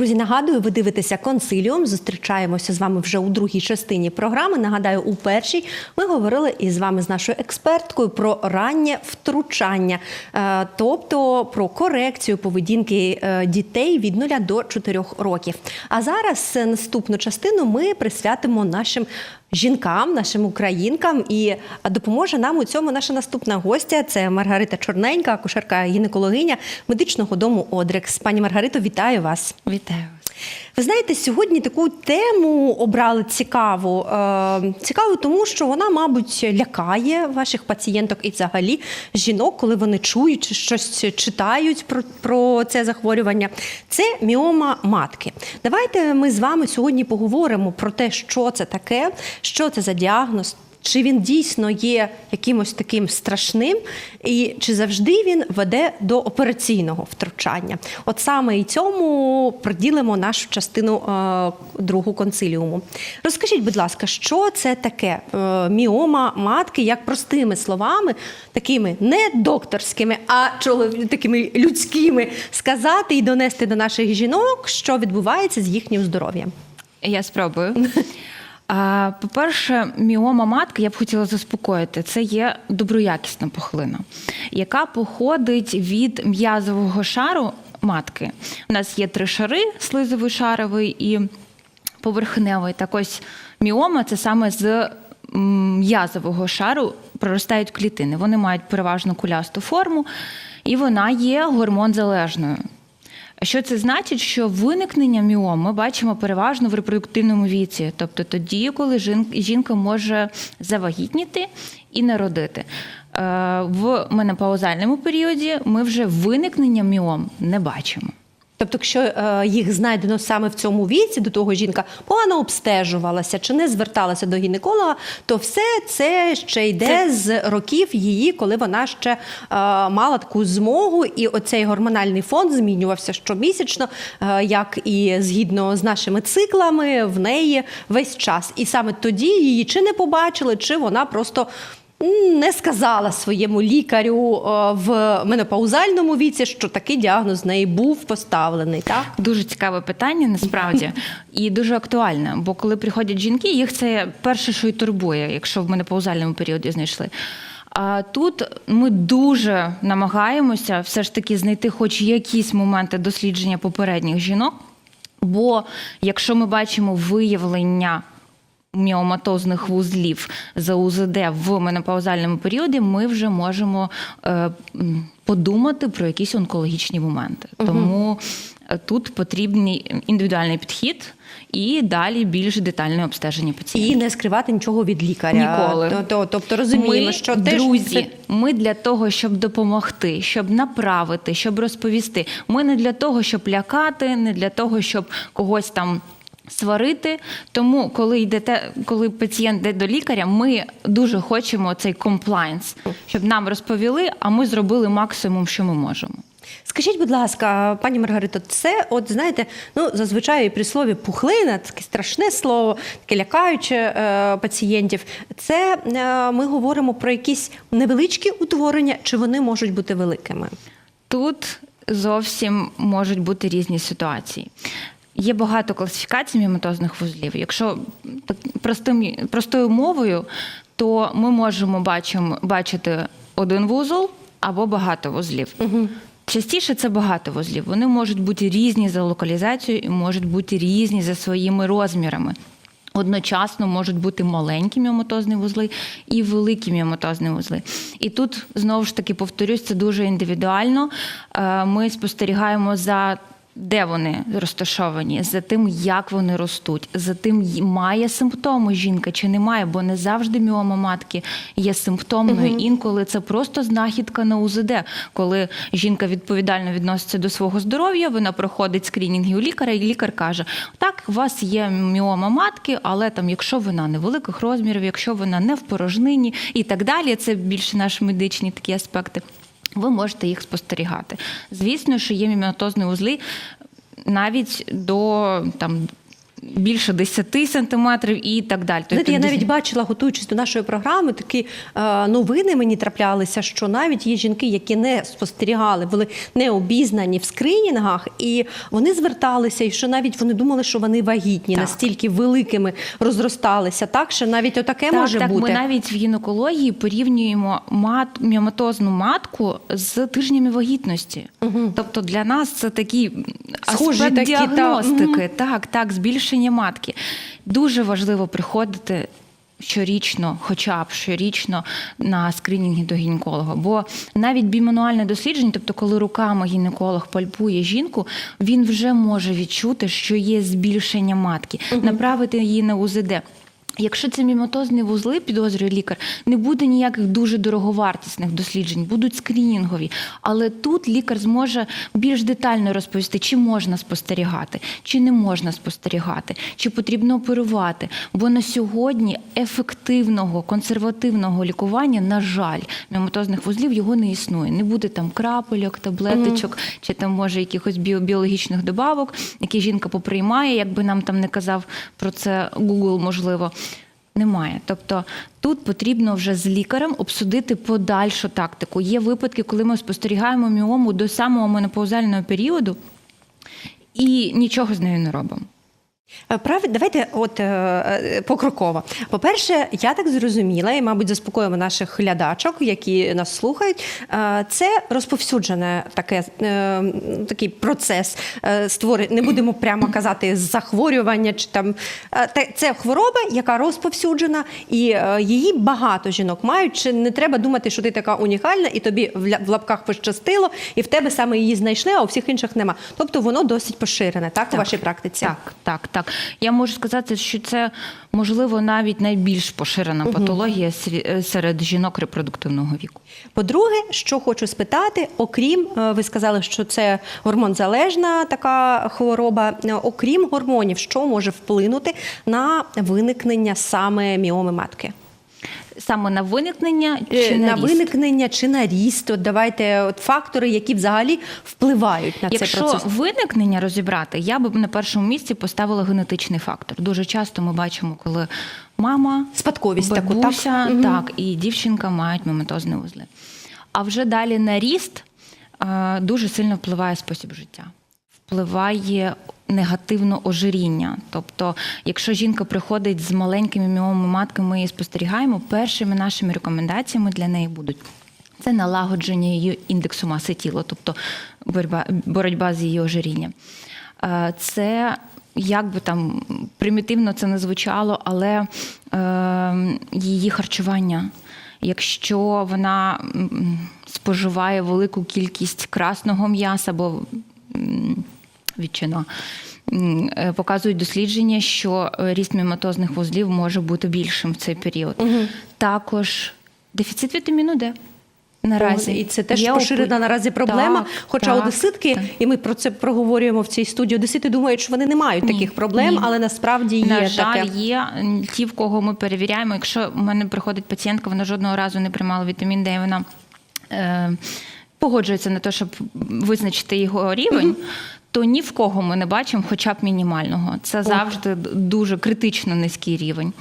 Друзі, нагадую, ви дивитеся консиліум. Зустрічаємося з вами вже у другій частині програми. Нагадаю, у першій ми говорили із вами з нашою експерткою про раннє втручання, е, тобто про корекцію поведінки е, дітей від 0 до 4 років. А зараз наступну частину ми присвятимо нашим. Жінкам, нашим українкам, і допоможе нам у цьому наша наступна гостя. Це Маргарита Чорненька, акушерка гінекологиня медичного дому Одрекс. Пані Маргарито, вітаю вас. Вітаю. Ви знаєте, сьогодні таку тему обрали цікаву. Е, цікаву, тому що вона, мабуть, лякає ваших пацієнток і взагалі жінок, коли вони чують щось читають про, про це захворювання. Це міома матки. Давайте ми з вами сьогодні поговоримо про те, що це таке, що це за діагноз. Чи він дійсно є якимось таким страшним, і чи завжди він веде до операційного втручання? От саме і цьому приділимо нашу частину е, другу консиліуму. Розкажіть, будь ласка, що це таке е, міома матки, як простими словами, такими не докторськими, а чолові- такими людськими сказати і донести до наших жінок, що відбувається з їхнім здоров'ям? Я спробую. По-перше, міома матки, я б хотіла заспокоїти, це є доброякісна пухлина, яка походить від м'язового шару матки. У нас є три шари: слизовий шаровий і поверхневий. Так ось міома це саме з м'язового шару проростають клітини. Вони мають переважно кулясту форму, і вона є гормонзалежною. Що це значить, що виникнення міом ми бачимо переважно в репродуктивному віці, тобто тоді, коли жінка може завагітніти і народити. Е, В менопаузальному періоді ми вже виникнення міом не бачимо. Тобто, якщо е, їх знайдено саме в цьому віці, до того жінка погано обстежувалася чи не зверталася до гінеколога, то все це ще йде Це- з років її, коли вона ще е, мала таку змогу, і оцей гормональний фон змінювався щомісячно, е, як і згідно з нашими циклами, в неї весь час. І саме тоді її чи не побачили, чи вона просто. Не сказала своєму лікарю е, в менопаузальному віці, що такий діагноз в неї був поставлений. Так Дуже цікаве питання насправді і дуже актуальне. Бо коли приходять жінки, їх це перше, що й турбує, якщо в менопаузальному періоді знайшли. А тут ми дуже намагаємося все ж таки знайти хоч якісь моменти дослідження попередніх жінок. Бо якщо ми бачимо виявлення міоматозних вузлів за УЗД в менопаузальному періоді, ми вже можемо е, подумати про якісь онкологічні моменти. Тому е, тут потрібний індивідуальний підхід і далі більш детальне обстеження і не скривати нічого від лікаря. Ніколи. То- то- Тобто розуміємо, ми, що друзі, це- ми для того, щоб допомогти, щоб направити, щоб розповісти. Ми не для того, щоб лякати, не для того, щоб когось там. Сварити, тому коли йдете, коли пацієнт йде до лікаря, ми дуже хочемо цей комплайнс, щоб нам розповіли, а ми зробили максимум, що ми можемо. Скажіть, будь ласка, пані Маргарито, це, от знаєте, ну зазвичай при слові пухлина, таке страшне слово, таке лякаюче е, пацієнтів. Це е, ми говоримо про якісь невеличкі утворення, чи вони можуть бути великими? Тут зовсім можуть бути різні ситуації. Є багато класифікацій міоматозних вузлів. Якщо так простим, простою мовою, то ми можемо бачимо, бачити один вузол або багато вузлів. Частіше це багато вузлів. Вони можуть бути різні за локалізацією і можуть бути різні за своїми розмірами. Одночасно можуть бути маленькі міомотозні вузли і великі міомотозні вузли. І тут знову ж таки повторюсь, це дуже індивідуально. Е, Ми спостерігаємо за де вони розташовані, за тим, як вони ростуть, за тим, має симптоми жінка чи не має, бо не завжди міома матки є симптомною. Інколи це просто знахідка на УЗД, коли жінка відповідально відноситься до свого здоров'я, вона проходить скринінги у лікаря, і лікар каже: так, у вас є міома матки, але там, якщо вона невеликих розмірів, якщо вона не в порожнині і так далі, це більше наші медичні такі аспекти. Ви можете їх спостерігати. Звісно, що є мімінотозні узли навіть до там більше 10 сантиметрів і так далі. Знаєте, я Тобто навіть бачила, готуючись до нашої програми, такі е, новини мені траплялися, що навіть є жінки, які не спостерігали, були не обізнані в скринінгах, і вони зверталися, і що навіть вони думали, що вони вагітні, Так. настільки великими розросталися. Так що навіть отаке так, може так, бути. Ми навіть в гінекології порівнюємо мат, міоматозну матку з тижнями вагітності. Тобто для нас це такий Схожі аспект такі, та, діагностики. Так, так, збільшення матки. Дуже важливо приходити. Щорічно, хоча б щорічно на скринінги до гінеколога. Бо навіть бімануальне дослідження, тобто коли руками гінеколог пальпує жінку, він вже може відчути, що є збільшення матки, направити її на УЗД. Якщо це міматозні вузли, підозрює лікар, не буде ніяких дуже дороговартісних досліджень, будуть скринінгові. Але тут лікар зможе більш детально розповісти, чи можна спостерігати, чи не можна спостерігати, чи потрібно оперувати. Бо на сьогодні ефективного консервативного лікування, на жаль, міматозних вузлів його не існує. Не буде там крапельок, таблеточок, чи там може якихось біо- біологічних добавок, які жінка поприймає, якби нам там не казав про це Google, можливо. Немає. Тобто тут потрібно вже з лікарем обсудити подальшу тактику. Є випадки, коли ми спостерігаємо міому до самого менопаузального періоду і нічого з нею не робимо. Е, Прав... Давайте от е, е, покроково. По-перше, я так зрозуміла, і, мабуть, заспокоїмо наших глядачок, які нас слухають. Е, Це розповсюджене таке, е, такий процес е, створи... Не будемо прямо казати захворювання чи там Е, це хвороба, яка розповсюджена, і е, її багато жінок мають. Чи не треба думати, що ти така унікальна, і тобі в в лапках пощастило, і в тебе саме її знайшли, а у всіх інших нема. Тобто воно досить поширене, так, у вашій практиці? Так, так, так. Я можу сказати, що це можливо навіть найбільш поширена патологія сві- е, серед жінок репродуктивного віку. По-друге, що хочу спитати, окрім е, ви сказали, що це гормон залежна така хвороба. е, Окрім гормонів, що може вплинути на виникнення саме міоми матки? Саме на виникнення Е, чи на, на ріст? виникнення чи на ріст? От давайте от фактори, які взагалі впливають на цей Якщо процес. виникнення розібрати, я би на першому місці поставила генетичний фактор. Дуже часто ми бачимо, коли мама, Спадковість таку, так? так, і дівчинка мають мематозні вузли. А вже далі на ріст е, дуже сильно впливає спосіб життя. Впливає негативно ожиріння. Тобто, якщо жінка приходить з маленькими міомами матки, ми її спостерігаємо, першими нашими рекомендаціями для неї будуть. Це налагодження її індексу маси тіла, тобто боротьба, боротьба з її ожирінням. Е, Це як би там примітивно це не звучало, але е, її харчування. Якщо вона споживає велику кількість красного м'яса або м, е, показують дослідження, що е, ріст міматозних вузлів може бути більшим в цей період. Також дефіцит вітаміну Д. Наразі І це теж поширена наразі проблема. Так, Хоча так, одеситки, так. і ми про це проговорюємо в цій студії. Одесити думають, що вони не мають Ні, таких проблем, ні. але насправді є На жаль, таке. є ті, в кого ми перевіряємо. Якщо в мене приходить пацієнтка, вона жодного разу не приймала вітамін Д, і вона е, погоджується на те, щоб визначити його рівень. То ні в кого ми не бачимо хоча б мінімального. Це завжди дуже критично низький рівень.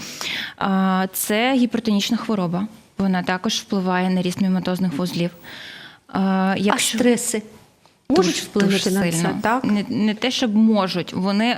Це гіпертонічна хвороба. Вона також впливає на ріст міматозних вузлів. А, А стреси можуть Дуже- вплинути дуже на це, так? Не, не те, щоб можуть, вони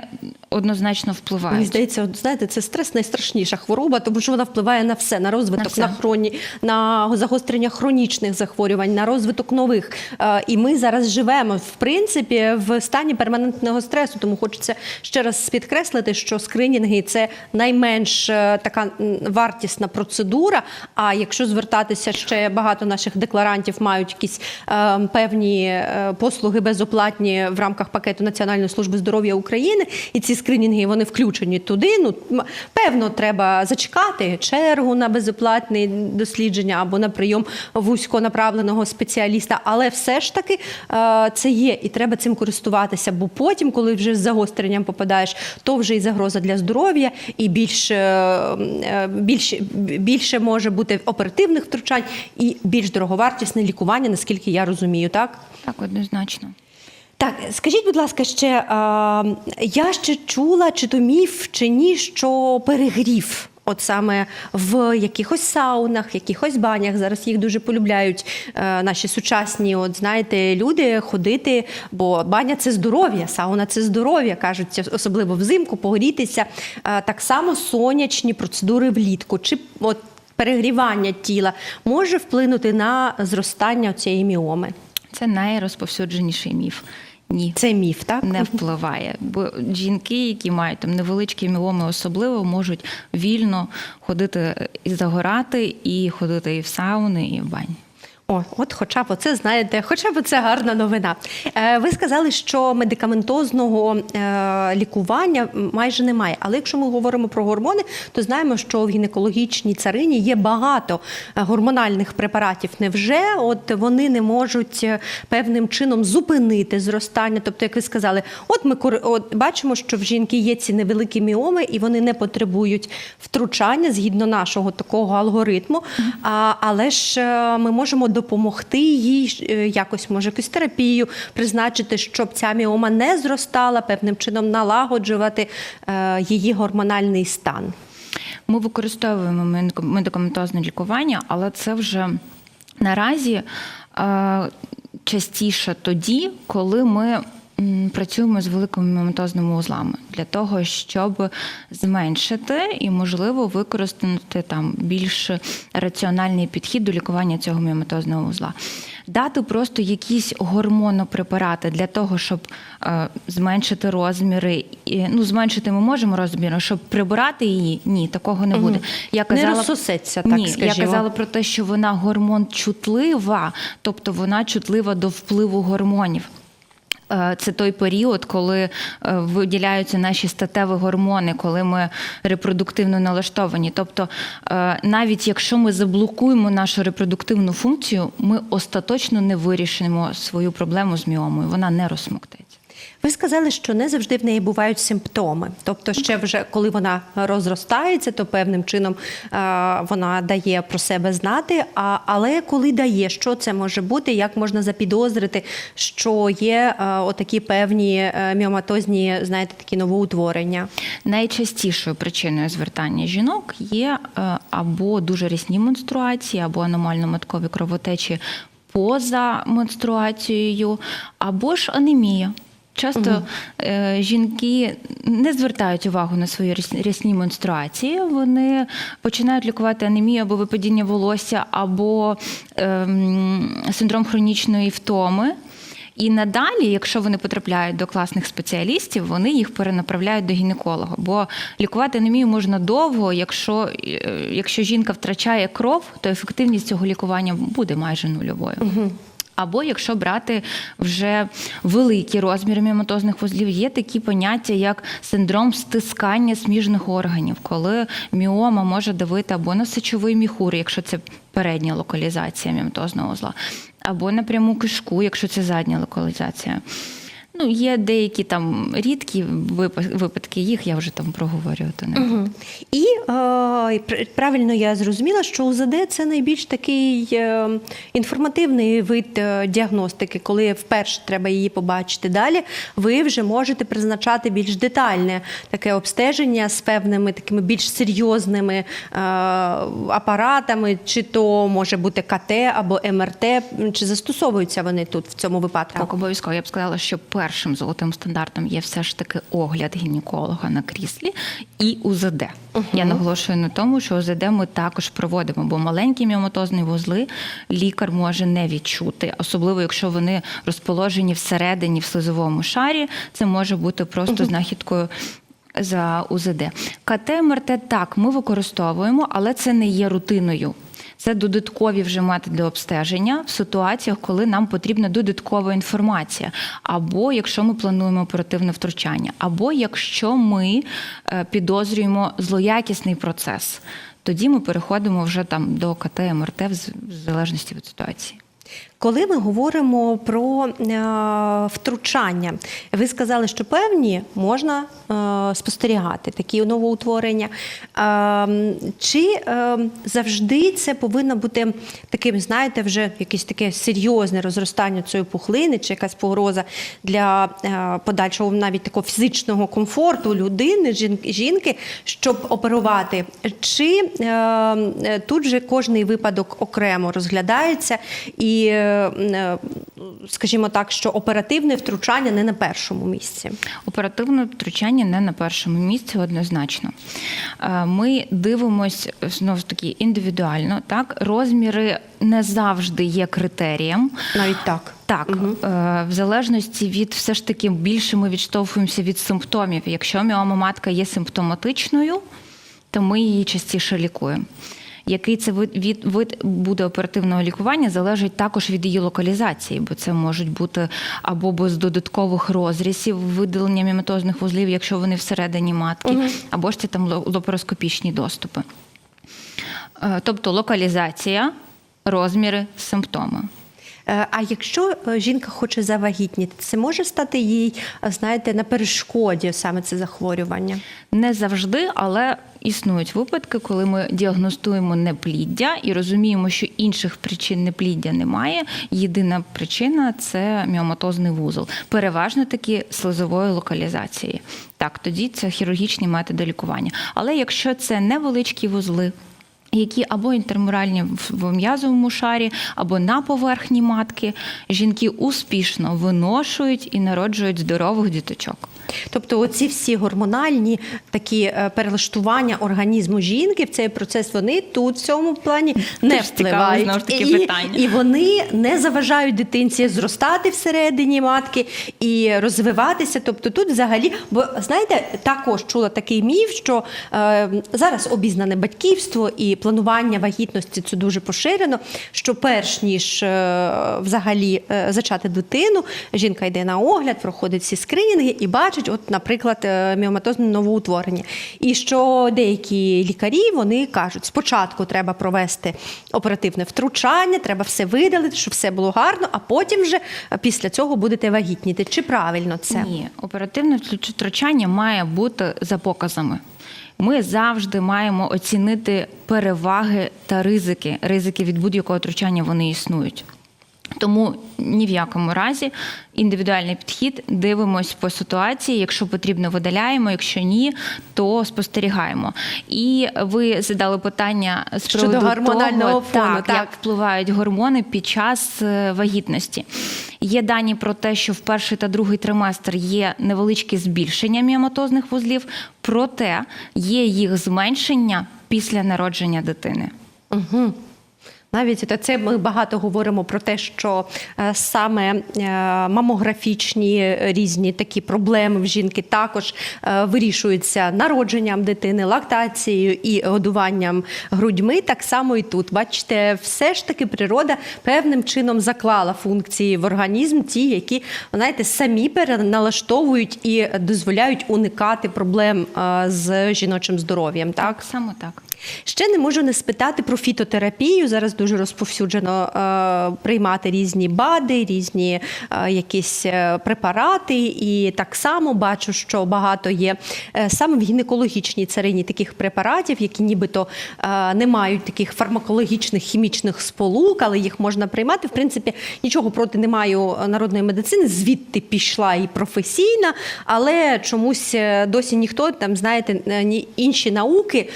однозначно впливають. Мені здається, от, знаєте, це стрес найстрашніша хвороба, тому що вона впливає на все: на розвиток, На все. на, хроні, на загострення хронічних захворювань, на розвиток нових. Е, І ми зараз живемо в принципі в стані перманентного стресу. Тому хочеться ще раз підкреслити, що скринінги це найменш е, така вартісна процедура. А якщо звертатися ще багато наших декларантів мають якісь е, певні е, послуги безоплатні в рамках пакету Національної служби здоров'я України, і ці скринінги вони включені туди. Ну певно, треба зачекати чергу на безоплатне дослідження або на прийом вузьконаправленого спеціаліста. Але все ж таки е, це є, і треба цим користуватися. Бо потім, коли вже з загостренням попадаєш, то вже і загроза для здоров'я, і більше, е, більше, більше може бути оперативних втручань і більш дороговартісне лікування, наскільки я розумію, так? Так, однозначно. Так, скажіть, будь ласка, ще а, я ще чула, чи то міф, чи ні, що перегрів. От саме в якихось саунах, в якихось банях зараз їх дуже полюбляють е, наші сучасні, от знаєте, люди ходити, бо баня це здоров'я, сауна це здоров'я, кажуть, особливо взимку, погрітися. Е, так само сонячні процедури влітку. Чи от перегрівання тіла може вплинути на зростання цієї міоми? Це найрозповсюдженіший міф. Ні. Це міф, так? не впливає. Бо жінки, які мають там невеличкі міломи, особливо можуть вільно ходити і загорати, і ходити і в сауни, і в бані. О, от хоча б оце знаєте, хоча б це гарна новина. Е, ви сказали, що медикаментозного е, лікування майже немає. Але якщо ми говоримо про гормони, то знаємо, що в гінекологічній царині є багато е, гормональних препаратів. Невже от вони не можуть е, певним чином зупинити зростання? Тобто, як ви сказали, от ми от бачимо, що в жінки є ці невеликі міоми, і вони не потребують втручання згідно нашого такого алгоритму. А, але ж е, ми можемо допомогти їй е, якось, може, якусь терапію призначити, щоб ця міома не зростала, певним чином налагоджувати е, її гормональний стан. Ми використовуємо медикаментозне лікування, але це вже наразі е, частіше тоді, коли ми працюємо з великими міоматозними узлами для того, щоб зменшити і, можливо, використати там більш раціональний підхід до лікування цього міоматозного узла. Дати просто якісь гормонопрепарати для того, щоб е, зменшити розміри. І, ну, зменшити ми можемо розміри, щоб прибирати її. Ні, такого не буде. Я Не розсосеться, так ні, скажімо. Я казала про те, що вона гормон чутлива, тобто вона чутлива до впливу гормонів. Е, Це той період, коли е, виділяються наші статеві гормони, коли ми репродуктивно налаштовані. Тобто, е, навіть якщо ми заблокуємо нашу репродуктивну функцію, ми остаточно не вирішимо свою проблему з міомою. Вона не розсмоктається. Ви сказали, що не завжди в неї бувають симптоми. Тобто, ще вже коли вона розростається, то певним чином е, вона дає про себе знати. А, але коли дає, що це може бути, як можна запідозрити, що є е, отакі певні е, міоматозні, знаєте, такі новоутворення? Найчастішою причиною звертання жінок є або дуже рясні менструації, або аномально-маткові кровотечі поза менструацією, або ж анемія. Часто е, жінки не звертають увагу на свої рясні менструації. Вони починають лікувати анемію або випадіння волосся, або ем, синдром хронічної втоми. І надалі, якщо вони потрапляють до класних спеціалістів, вони їх перенаправляють до гінеколога. Бо лікувати анемію можна довго. Якщо, е, якщо жінка втрачає кров, то ефективність цього лікування буде майже нульовою. Або якщо брати вже великі розміри мімотозних вузлів, є такі поняття, як синдром стискання сміжних органів, коли міома може давити або на сечовий міхур, якщо це передня локалізація міоматозного узла, або на пряму кишку, якщо це задня локалізація. Ну, є деякі там рідкі випа- випадки, їх я вже там проговорювати не буду. І е, правильно я зрозуміла, що УЗД це найбільш такий е, інформативний вид е, діагностики, коли вперше треба її побачити. Далі ви вже можете призначати більш детальне таке обстеження з певними такими більш серйозними е, апаратами, чи то може бути КТ або МРТ, чи застосовуються вони тут в цьому випадку? Так, обов'язково. Я б сказала, що першим золотим стандартом є все ж таки огляд гінеколога на кріслі і УЗД. Я наголошую на тому, що УЗД ми також проводимо, бо маленькі міоматозні вузли лікар може не відчути, особливо якщо вони розположені всередині в слизовому шарі. Це може бути просто знахідкою. За УЗД. КТ, МРТ так, ми використовуємо, але це не є рутиною. Це додаткові вже методи обстеження в ситуаціях, коли нам потрібна додаткова інформація, або якщо ми плануємо оперативне втручання, або якщо ми е, підозрюємо злоякісний процес, тоді ми переходимо вже там до КТ, МРТ в залежності від ситуації. Коли ми говоримо про е, втручання, ви сказали, що певні можна е, спостерігати такі новоутворення. Е, чи завжди це повинно бути таким, знаєте, вже якесь таке серйозне розростання цієї пухлини, чи якась погроза для подальшого навіть такого фізичного комфорту людини, жінки, щоб оперувати? Чи тут же кожний випадок окремо розглядається і, скажімо так, що оперативне втручання не на першому місці? Оперативне втручання не на першому місці однозначно. Е, Ми дивимось знову ж таки індивідуально. Так, розміри не завжди є критерієм. Навіть так. Так, е, в залежності від все ж таки більше ми відштовхуємося від симптомів. Якщо міома матка є симптоматичною, то ми її частіше лікуємо. Який це вид, від, вид буде оперативного лікування, залежить також від її локалізації, бо це можуть бути або без додаткових розрізів видалення міметозних вузлів, якщо вони всередині матки, або ж це там лопароскопічні доступи. Е, Тобто локалізація, розміри, симптоми. Е, А якщо е, жінка хоче завагітніти, це може стати їй, е, знаєте, на перешкоді саме це захворювання? Не завжди, але існують випадки, коли ми діагностуємо непліддя і розуміємо, що інших причин непліддя немає. Єдина причина це міоматозний вузол, переважно таки слизової локалізації. Так, тоді це хірургічні методи лікування. Але якщо це невеличкі вузли, які або інтермуральні в- м'язовому шарі, або на поверхні матки, жінки успішно виношують і народжують здорових діточок. Тобто, оці всі гормональні такі е, перелаштування організму жінки в цей процес вони тут в цьому плані не впливають. ж таки, і, питання. і вони не заважають дитинці зростати всередині матки і розвиватися. Тобто тут взагалі, бо знаєте, також чула такий міф, що е, зараз обізнане батьківство і планування вагітності це дуже поширено. Що перш ніж е, взагалі е, зачати дитину, жінка йде на огляд, проходить всі скринінги і бачить, от, наприклад, е, міоматозне новоутворення. І що деякі лікарі вони кажуть, спочатку треба провести оперативне втручання, треба все видалити, щоб все було гарно, а потім вже е, після цього будете вагітніти. Чи правильно це? Ні, оперативне втручання має бути за показами. Ми завжди маємо оцінити переваги та ризики. Ризики від будь-якого втручання вони існують. Тому ні в якому разі індивідуальний підхід дивимось по ситуації. Якщо потрібно, видаляємо. Якщо ні, то спостерігаємо. І ви задали питання з Щодо приводу гормонального того, фону, так, так. як впливають гормони під час е, вагітності. Є дані про те, що в перший та другий триместр є невеличке збільшення міоматозних вузлів, проте є їх зменшення після народження дитини. Угу. Навіть це ми багато говоримо про те, що е, саме е, мамографічні різні такі проблеми в жінки також е, вирішуються народженням дитини, лактацією і годуванням грудьми. Так само і тут. Бачите, все ж таки природа певним чином заклала функції в організм, ті, які знаєте, самі переналаштовують і дозволяють уникати проблем з жіночим здоров'ям. Так? Так, саме так. Ще не можу не спитати про фітотерапію. Зараз дуже розповсюджено е, приймати різні БАДи, різні е, якісь е, препарати. І так само бачу, що багато є саме в гінекологічній царині таких препаратів, які нібито не мають таких фармакологічних хімічних сполук, але їх можна приймати. В принципі, нічого проти не маю народної медицини. Звідти пішла і професійна, але чомусь досі ніхто там, знаєте, інші науки.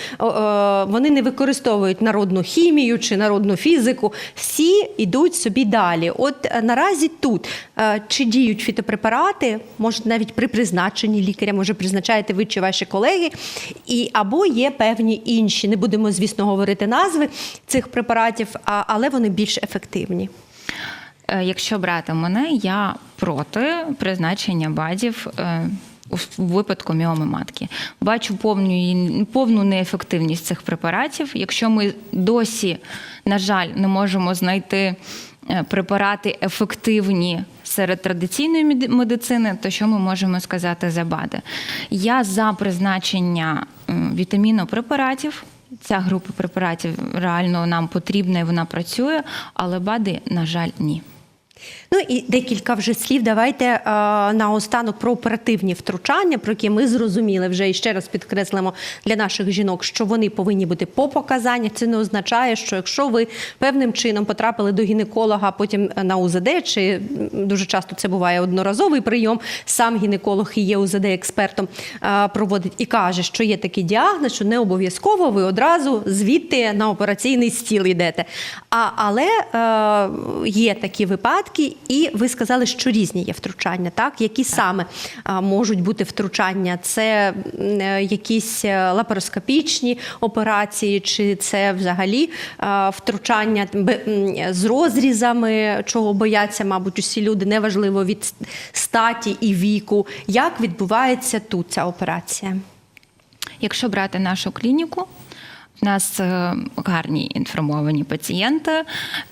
Вони не використовують народну хімію чи народну фізику. Всі йдуть собі далі. От е, наразі тут е, чи діють фітопрепарати, може навіть при призначенні лікаря, може призначаєте ви чи ваші колеги, і або є певні інші. Не будемо, звісно, говорити назви цих препаратів, але вони більш ефективні. Е, Якщо брати мене, я проти призначення БАДів. У випадку міоми матки бачу повну повну неефективність цих препаратів. Якщо ми досі, на жаль, не можемо знайти е, препарати ефективні серед традиційної медицини, то що ми можемо сказати за БАДи? Я за призначення вітамінопрепаратів. ця група препаратів реально нам потрібна і вона працює, але БАДи, на жаль, ні. Ну і декілька вже слів. Давайте е, наостанок про оперативні втручання, про які ми зрозуміли вже і ще раз підкреслимо для наших жінок, що вони повинні бути по показаннях. Це не означає, що якщо ви певним чином потрапили до гінеколога, потім на УЗД, чи дуже часто це буває одноразовий прийом, сам гінеколог і є УЗД експертом е, проводить і каже, що є такий діагноз, що не обов'язково ви одразу звідти на операційний стіл йдете. А, але е, є такі випадки, і ви сказали, що різні є втручання, так? Які саме можуть бути втручання? Це е, якісь е, лапароскопічні операції, чи це взагалі втручання з розрізами, чого бояться, мабуть, усі люди, неважливо від статі і віку. Як відбувається тут ця операція? Якщо брати нашу клініку, в нас е, гарні інформовані пацієнти,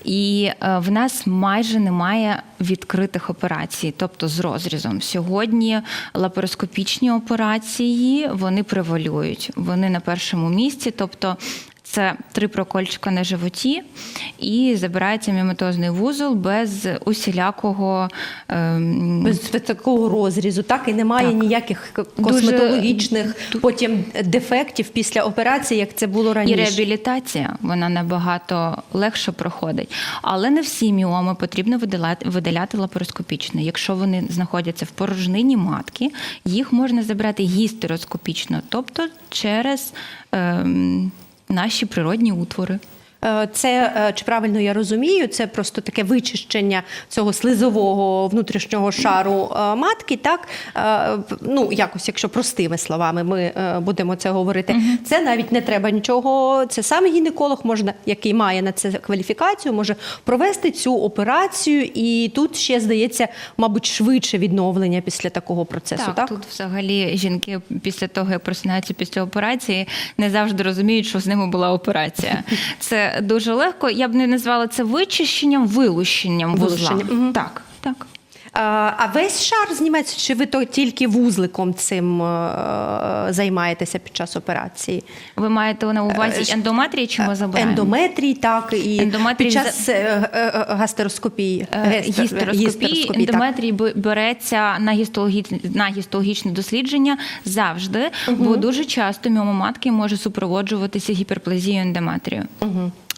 і е, в нас майже немає відкритих операцій, тобто з розрізом. Сьогодні лапароскопічні операції вони превалюють. Вони на першому місці, тобто. Це три прокольчика на животі і забирається міметозний вузол без усілякого ем, Без такого розрізу, так і немає Так. ніяких к- Дуже- косметологічних потім дефектів після операції, як це було раніше. І реабілітація вона набагато легше проходить. Але не всі міоми потрібно видаляти, видаляти лапароскопічно. Якщо вони знаходяться в порожнині матки, їх можна забрати гістероскопічно, тобто через ем, наші природні утвори. Е, Це е, чи правильно я розумію? Це просто таке вичищення цього слизового внутрішнього шару е, матки. Так ну якось, якщо простими словами, ми будемо це говорити. Це навіть не треба нічого. Це сам гінеколог можна, який має на це кваліфікацію, може провести цю операцію, і тут ще здається, мабуть, швидше відновлення після такого процесу. Так, тут взагалі жінки після того, як просинаються після операції, не завжди розуміють, що з ними була операція. Це дуже легко. Я б не назвала це вичищенням, вилущенням вузла. Мгм. Так, так. А, весь шар зніметься, чи ви то тільки вузликом цим е, займаєтеся під час операції? Ви маєте на Е, увазі ендометрії, чи ми забираємо? Ендометрій, так, і Ендометрій під час е, е, е, гастероскопії. Е, Гістероскопії, гістероскопії, так. береться на гістологічне, на гістологічне дослідження завжди, бо дуже часто міома матки може супроводжуватися гіперплазією ендометрію.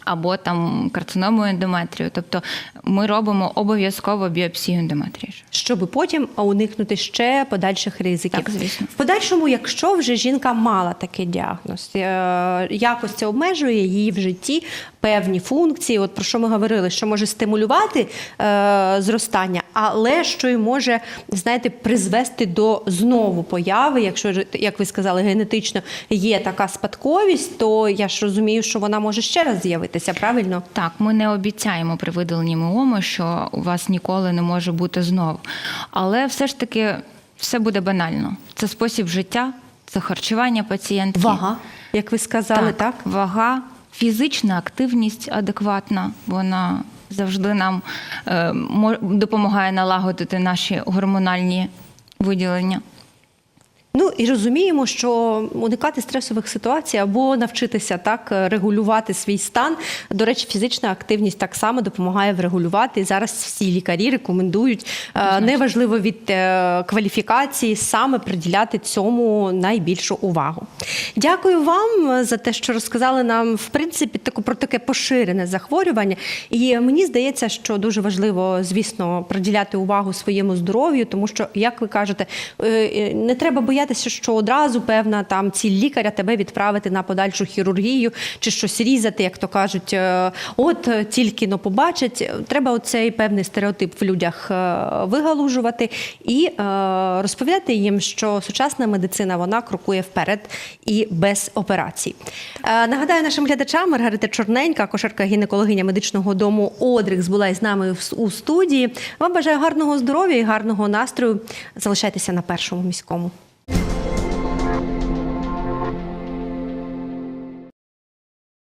Або там карциномою ендометрію. Тобто ми робимо обов'язково біопсію ендометрії. Щоб потім уникнути ще подальших ризиків. Так, звісно. В подальшому, якщо вже жінка мала такий діагноз, е, якось це обмежує її в житті певні функції. От про що ми говорили, що може стимулювати е, зростання, але що й може, знаєте, призвести до знову появи, якщо як ви сказали, генетично є така спадковість, то я ж розумію, що вона може ще раз з'явитися, правильно? Так, ми не обіцяємо при видаленні міоми, що у вас ніколи не може бути знову. Але все ж таки все буде банально. Це спосіб життя, це харчування пацієнтки. Вага, як ви сказали, так? Вага, фізична активність адекватна, вона завжди нам е, допомагає налагодити наші гормональні виділення. Ну і розуміємо, що уникати стресових ситуацій або навчитися так регулювати свій стан. До речі, фізична активність так само допомагає врегулювати. І зараз всі лікарі рекомендують е, неважливо від е, кваліфікації саме приділяти цьому найбільшу увагу. Дякую вам за те, що розказали нам в принципі таку про таке поширене захворювання. І мені здається, що дуже важливо, звісно, приділяти увагу своєму здоров'ю, тому що, як ви кажете, е, е, не треба боятися, що одразу певна там ціль лікаря тебе відправити на подальшу хірургію чи щось різати, як то кажуть. е, От е, тільки но побачать. Треба оцей певний стереотип в людях е, вигалужувати і розповідати їм, що сучасна медицина вона крокує вперед і без операцій. Нагадаю нашим глядачам, Маргарита Чорненька, акушерка гінекологиня медичного дому Одрикс, була із нами у студії. Вам бажаю гарного здоров'я і гарного настрою. Залишайтеся на першому міському.